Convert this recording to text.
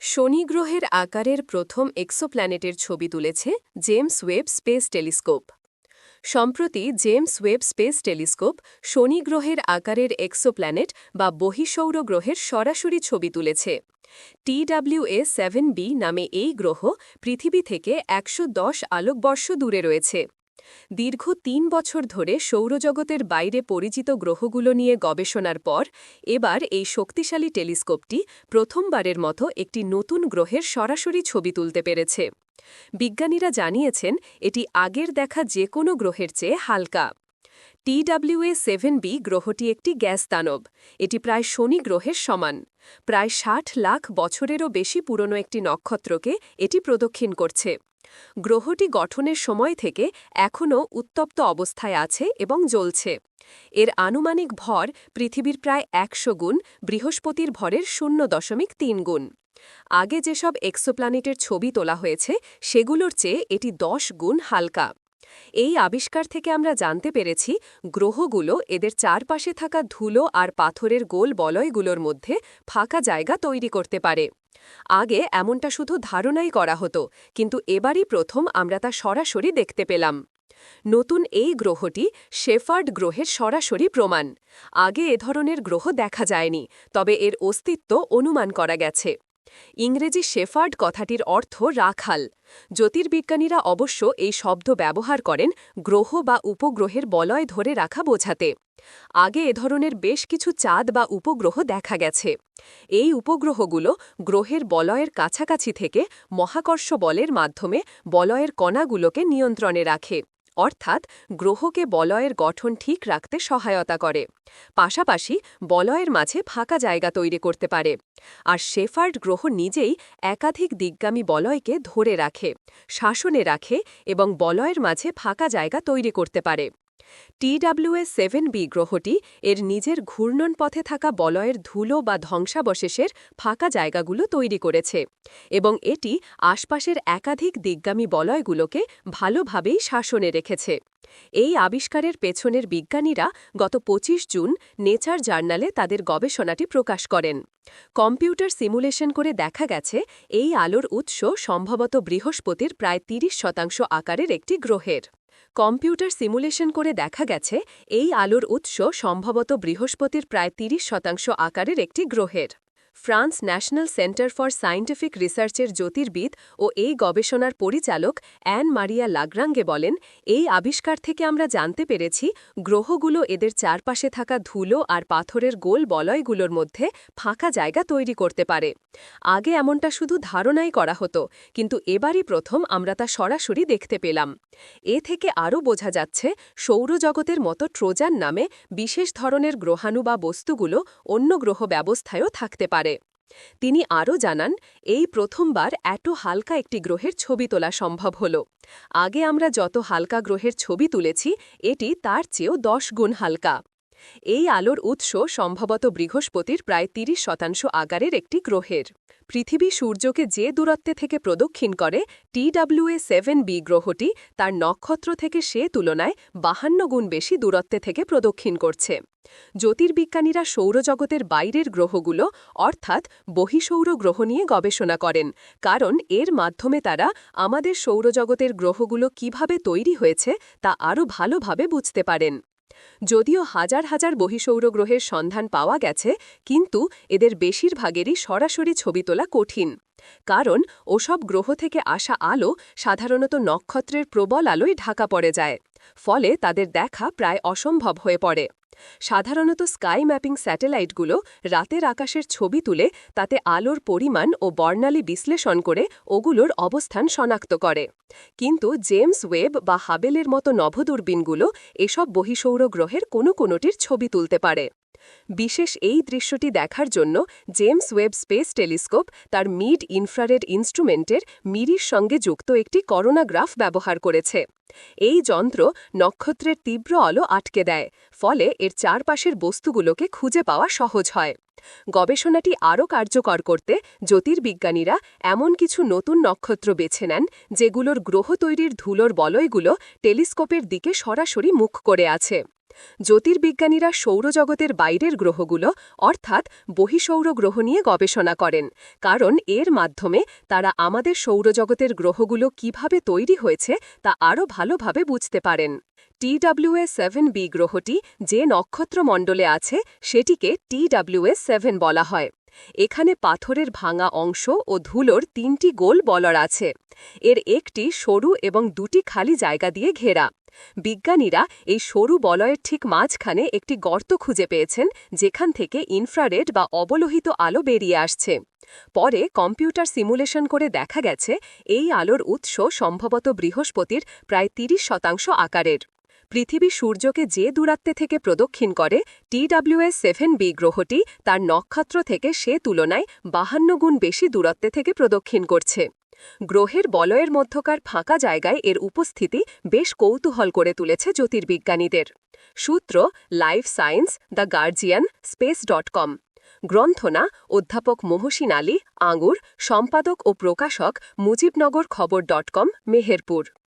শনি গ্রহের আকারের প্রথম এক্সোপ্ল্যানেটের ছবি তুলেছে জেমস ওয়েব স্পেস টেলিস্কোপ। সম্প্রতি জেমস ওয়েব স্পেস টেলিস্কোপ শনি গ্রহের আকারের এক্সোপ্ল্যানেট বা বহিঃসৌর গ্রহের সরাসরি ছবি তুলেছে। টিডাব্লিউএ সেভেন বি নামে এই গ্রহ পৃথিবী থেকে একশো দশ আলোকবর্ষ দূরে রয়েছে। দীর্ঘ তিন বছর ধরে সৌরজগতের বাইরে পরিচিত গ্রহগুলো নিয়ে গবেষণার পর, এবার এই শক্তিশালী টেলিস্কোপটি প্রথমবারের মতো একটি নতুন গ্রহের সরাসরি ছবি তুলতে পেরেছে। বিজ্ঞানীরা জানিয়েছেন, এটি আগের দেখা যে কোনো গ্রহের চেয়ে হালকা। টিডাব্লিউএ সেভেন বি গ্রহটি একটি গ্যাস দানব। এটি প্রায় শনি গ্রহের সমান। প্রায় ষাট লাখ বছরেরও বেশি পুরনো একটি নক্ষত্রকে এটি প্রদক্ষিণ করছে। গ্রহটি গঠনের সময় থেকে এখনও উত্তপ্ত অবস্থায় আছে এবং জ্বলছে। এর আনুমানিক ভর পৃথিবীর প্রায় একশো গুণ, বৃহস্পতির ভরের শূন্য দশমিক তিন গুণ। আগে যেসব এক্সোপ্ল্যানেটের ছবি তোলা হয়েছে, সেগুলোর চেয়ে এটি দশ গুণ হালকা। এই আবিষ্কার থেকে আমরা জানতে পেরেছি, গ্রহগুলো এদের চারপাশে থাকা ধুলো আর পাথরের গোল বলয়গুলোর মধ্যে ফাঁকা জায়গা তৈরি করতে পারে। আগে এমনটা শুধু ধারণাই করা হতো, কিন্তু এবারই প্রথম আমরা তা সরাসরি দেখতে পেলাম। নতুন এই গ্রহটি শেফার্ড গ্রহের সরাসরি প্রমাণ। আগে এ ধরনের গ্রহ দেখা যায়নি, তবে এর অস্তিত্ব অনুমান করা গেছে। ইংরেজি শেফার্ড কথাটির অর্থ রাখাল। জ্যোতির্বিজ্ঞানীরা অবশ্য এই শব্দ ব্যবহার করেন গ্রহ বা উপগ্রহের বলয় ধরে রাখা বোঝাতে। আগে এ ধরনের বেশ কিছু চাঁদ বা উপগ্রহ দেখা গেছে। এই উপগ্রহগুলো গ্রহের বলয়ের কাছাকাছি থেকে মহাকর্ষ বলের মাধ্যমে বলয়ের কণাগুলোকে নিয়ন্ত্রণে রাখে। অর্থাৎ গ্রহকে বলয়ের গঠন ঠিক রাখতে সহায়তা করে। পাশাপাশি বলয়ের মাঝে ফাঁকা জায়গা তৈরি করতে পারে। আর শেফার্ড গ্রহ নিজেই একাধিক দিগ্গামী বলয়কে ধরে রাখে, শাসনে রাখে এবং বলয়ের মাঝে ফাঁকা জায়গা তৈরি করতে পারে। টিডাব্লিউএ সেভেন বি গ্রহটি এর নিজের ঘূর্ণন পথে থাকা বলয়ের ধুলো বা ধ্বংসাবশেষের ফাঁকা জায়গাগুলো তৈরি করেছে এবং এটি আশপাশের একাধিক দিগ্গামী বলয়গুলোকে ভালোভাবেই শাসনে রেখেছে। এই আবিষ্কারের পেছনের বিজ্ঞানীরা গত ২৫ জুন নেচার জার্নালে তাদের গবেষণাটি প্রকাশ করেন। কম্পিউটার সিমুলেশন করে দেখা গেছে, এই আলোর উৎস সম্ভবত বৃহস্পতির প্রায় ৩০ শতাংশ আকারের একটি গ্রহের। কম্পিউটার সিমুলেশন করে দেখা গেছে, এই আলোর উৎস সম্ভবত বৃহস্পতির প্রায় ৩০ শতাংশ আকারের একটি গ্রহের। France national centre for scientific রিসার্চের জ্যোতির্বিদ ও এই গবেষণার পরিচালক অ্যান মারিয়া लाग्রাঙ্গে বলেন, এই আবিষ্কার থেকে আমরা জানতে পেরেছি গ্রহগুলো এদের চারপাশে থাকা ধুলো আর পাথরের গোল বলয়গুলোর মধ্যে ফাঁকা জায়গা তৈরি করতে পারে। আগে এমনটা শুধু ধারণাই করা হতো, কিন্তু এবারই প্রথম আমরা তা সরাসরি দেখতে পেলাম। এ থেকে আরও বোঝা যাচ্ছে, সৌরজগতের মতো ট্রোজান নামে বিশেষ ধরনের গ্রহাণু বা বস্তুগুলো অন্য গ্রহ ব্যবস্থায়ও থাকতে পারে। তিনি আরও জানান, এই প্রথমবার এত হালকা একটি গ্রহের ছবি তোলা সম্ভব হল। আগে আমরা যত হালকা গ্রহের ছবি তুলেছি, এটি তার চেয়েও দশ গুণ হালকা। এই আলোর উৎস সম্ভবত বৃহস্পতির প্রায় ৩০ শতাংশ আগারের একটি গ্রহের। পৃথিবী সূর্যকে যে দূরত্বে থেকে প্রদক্ষিণ করে টিডাব্লিউএ সেভেন বি গ্রহটি তার নক্ষত্র থেকে সে তুলনায় বাহান্ন গুণ বেশি দূরত্বে থেকে প্রদক্ষিণ করছে। জ্যোতির্বিজ্ঞানীরা সৌরজগতের বাইরের গ্রহগুলো, অর্থাৎ বহিঃসৌর গ্রহ নিয়ে গবেষণা করেন, কারণ এর মাধ্যমে তারা আমাদের সৌরজগতের গ্রহগুলো কীভাবে তৈরি হয়েছে তা আরও ভালোভাবে বুঝতে পারেন। যদিও হাজার হাজার বহিঃসৌর গ্রহের সন্ধান পাওয়া গেছে, কিন্তু এদের বেশিরভাগেরই সরাসরি ছবি তোলা কঠিন। কারণ ওসব গ্রহ থেকে আসা আলো সাধারণত নক্ষত্রের প্রবল আলোয় ঢাকা পড়ে যায়। ফলে তাদের দেখা প্রায় অসম্ভব হয়ে পড়ে। সাধারণত স্কাই ম্যাপিং স্যাটেলাইটগুলো রাতের আকাশের ছবি তুলে তাতে আলোর পরিমাণ ও বর্ণালী বিশ্লেষণ করে ওগুলোর অবস্থান শনাক্ত করে। কিন্তু জেমস ওয়েব বা হাবেলের মতো নভদূরবীনগুলো এসব বহিঃসৌর গ্রহের কোনো কোনোটির ছবি তুলতে পারে। বিশেষ এই দৃশ্যটি দেখার জন্য জেমস ওয়েব স্পেস টেলিস্কোপ তার মিড ইনফ্রারেড ইনস্ট্রুমেন্টের মিরির সঙ্গে যুক্ত একটি করোনাগ্রাফ ব্যবহার করেছে। এই যন্ত্র নক্ষত্রের তীব্র আলো আটকে দেয়, ফলে এর চারপাশের বস্তুগুলোকে খুঁজে পাওয়া সহজ হয়। গবেষণাটি আরও কার্যকর করতে জ্যোতির্বিজ্ঞানীরা এমন কিছু নতুন নক্ষত্র বেছে নেন যেগুলোর গ্রহ তৈরির ধুলোর বলয়গুলো টেলিস্কোপের দিকে সরাসরি মুখ করে আছে। জ্যোতির্বিজ্ঞানীরা সৌরজগতের বাইরের গ্রহগুলো, অর্থাৎ বহিঃসৌর গ্রহ নিয়ে গবেষণা করেন, কারণ এর মাধ্যমে তারা আমাদের সৌরজগতের গ্রহগুলো কীভাবে তৈরি হয়েছে তা আরও ভালোভাবে বুঝতে পারেন। টিডাব্লিউএ সেভেন বি গ্রহটি যে নক্ষত্রমণ্ডলে আছে, সেটিকে টিডাব্লিউএ সেভেন বলা হয়। এখানে পাথরের ভাঙা অংশ ও ধুলোর তিনটি গোল বলর আছে। এর একটি সরু এবং দুটি খালি জায়গা দিয়ে ঘেরা। বিজ্ঞানীরা এই সরু বলয়ের ঠিক মাঝখানে একটি গর্ত খুঁজে পেয়েছেন, যেখান থেকে ইনফ্রারেড বা অবলোহিত আলো বেরিয়ে আসছে। পরে কম্পিউটার সিমুলেশন করে দেখা গেছে, এই আলোর উৎস সম্ভবত বৃহস্পতির প্রায় ৩০ শতাংশ আকারের। পৃথিবী সূর্যকে যে দূরাত্বে থেকে প্রদক্ষিণ করে টিডাব্লিউএস সেভেন বি গ্রহটি তার নক্ষত্র থেকে সে তুলনায় বাহান্ন গুণ বেশি দূরত্বে থেকে প্রদক্ষিণ করছে। গ্রহের বলয়ের মধ্যকার ফাঁকা জায়গায় এর উপস্থিতি বেশ কৌতূহল করে তুলেছে জ্যোতির্বিজ্ঞানীদের। সূত্র life science the Guardian space dot com. গ্রন্থনা অধ্যাপক মহসিন আলী, আঙ্গুর, সম্পাদক ও প্রকাশক মুজিবনগর খবর ডট কম, মেহেরপুর।